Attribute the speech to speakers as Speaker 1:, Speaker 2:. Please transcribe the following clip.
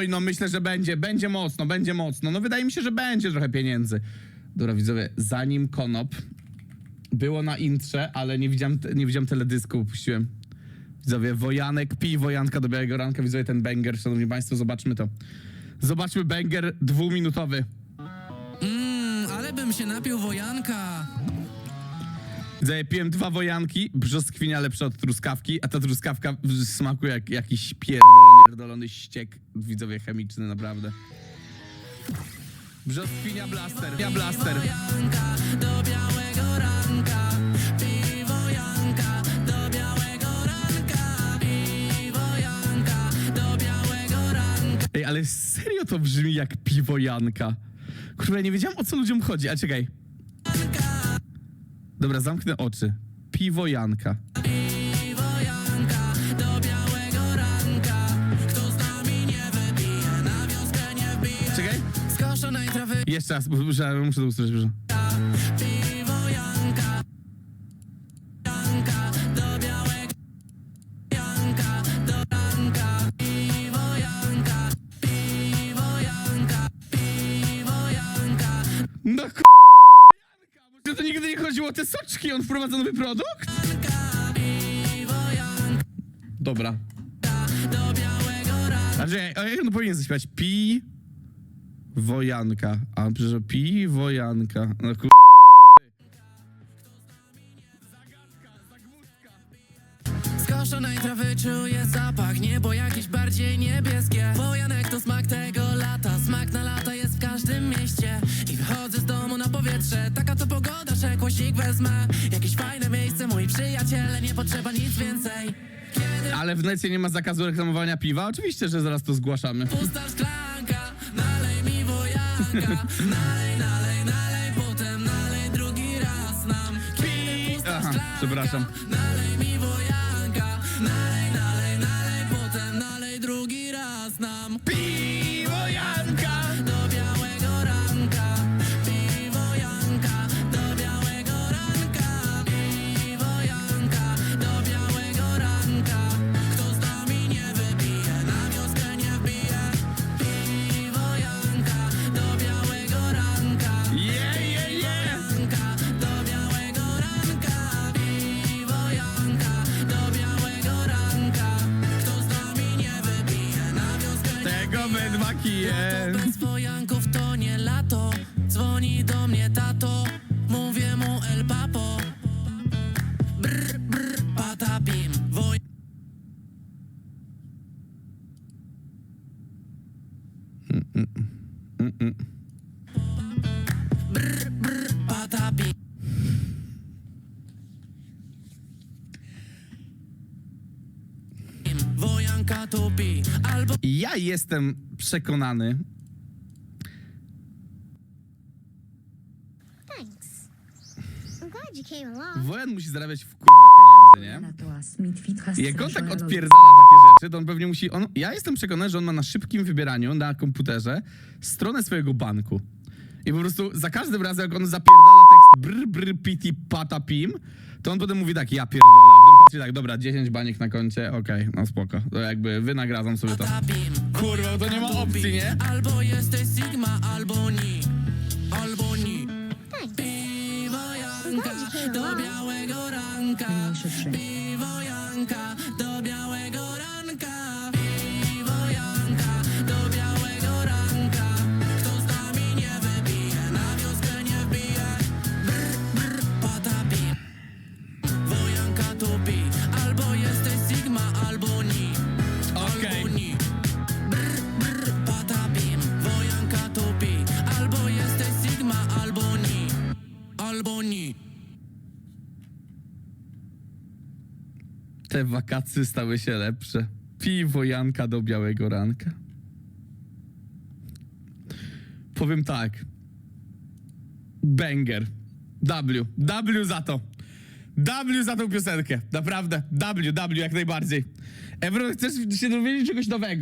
Speaker 1: Oj, no myślę, że będzie, będzie mocno, będzie mocno. No wydaje mi się, że będzie trochę pieniędzy. Dobra, widzowie, zanim Konop było na intrze, ale nie widziałem, nie widziałem teledysku, upuściłem. Widzowie, Wojanek, pij Wojanka do białego ranka. Widzowie, ten banger, szanowni państwo, zobaczmy to. Zobaczmy banger dwuminutowy.
Speaker 2: Mmm, ale bym się napił wojanka.
Speaker 1: Widzowie, piłem dwa Wojanki, brzoskwinia lepsza od truskawki, a ta truskawka smakuje jak jakiś pierdolony, pierdolony ściek, widzowie, chemiczny, naprawdę. Brzoskwinia blaster, ja blaster.
Speaker 2: Do białego ranka.
Speaker 1: Ej, ale serio to brzmi jak piwo Janka. Kurwa, ja nie wiedziałem o co ludziom chodzi, a czekaj. Dobra, zamknę oczy. Piwo Janka.
Speaker 2: Pij wojanka do białego ranka. Kto z nami nie wypije, na wioskę nie wbije.
Speaker 1: Czekaj.
Speaker 2: Skoszonej trawy
Speaker 1: Jeszcze raz, bo muszę, muszę to usłyszeć. Proszę. Może to nigdy nie chodziło o te soczki, on wprowadza nowy produkt? Dobra.
Speaker 2: ranka.
Speaker 1: A jak on powinien zaśpiewać? Pi... Wojanka. A przecież pi... Wojanka. No kur...
Speaker 2: Skoszonej trawy czuję zapach Niebo jakieś bardziej niebieskie Wojanek to smak tego lata przyjaciele Nie potrzeba nic więcej Kiedy
Speaker 1: Ale w necie nie ma zakazu reklamowania piwa? Oczywiście, że zaraz to zgłaszamy.
Speaker 2: pusta szklanka Nalej mi wojanka Nalej, nalej, nalej Potem nalej drugi raz nam Kiedy pusta
Speaker 1: Aha,
Speaker 2: szklanka
Speaker 1: przepraszam.
Speaker 2: Nalej
Speaker 1: dwa kije.
Speaker 2: bez wojanków to nie lato. Dzwoni do mnie tato, mówię mu El Papo. Brr, brr, patapim, woj... Brr, brr, patapim. Albo
Speaker 1: Ja jestem przekonany,
Speaker 3: Thanks. I'm glad you came along.
Speaker 1: Wojan musi zarabiać w kurwę pieniędzy, nie? Jak on tak odpierdala takie rzeczy, to on pewnie musi. On, ja jestem przekonany, że on ma na szybkim wybieraniu na komputerze stronę swojego banku. I po prostu za każdym razem, jak on zapierdala tekst brr, brr, piti, pata, pim, to on potem mówi tak, ja pierdolę. Patrzy tak, dobra, 10 baniek na koncie, okej, no spoko. To jakby wynagradzam sobie to. Kurwa, to nie ma opcji, nie?
Speaker 2: Albo jesteś Sigma, albo ni. Albo ni. Piwo Janka do białego ranka. Piwo Janka do białego ranka. Piwo Janka do białego ranka. Kto z nami nie na wioskę nie wbije. Brr, brr, patapim. Wojanka tupi.
Speaker 1: Te wakacje stały się lepsze. Piwo Janka do białego ranka. Powiem tak. Banger. W. W za to. W za tą piosenkę. Naprawdę. W, W jak najbardziej. Ebro, chcesz się dowiedzieć czegoś nowego?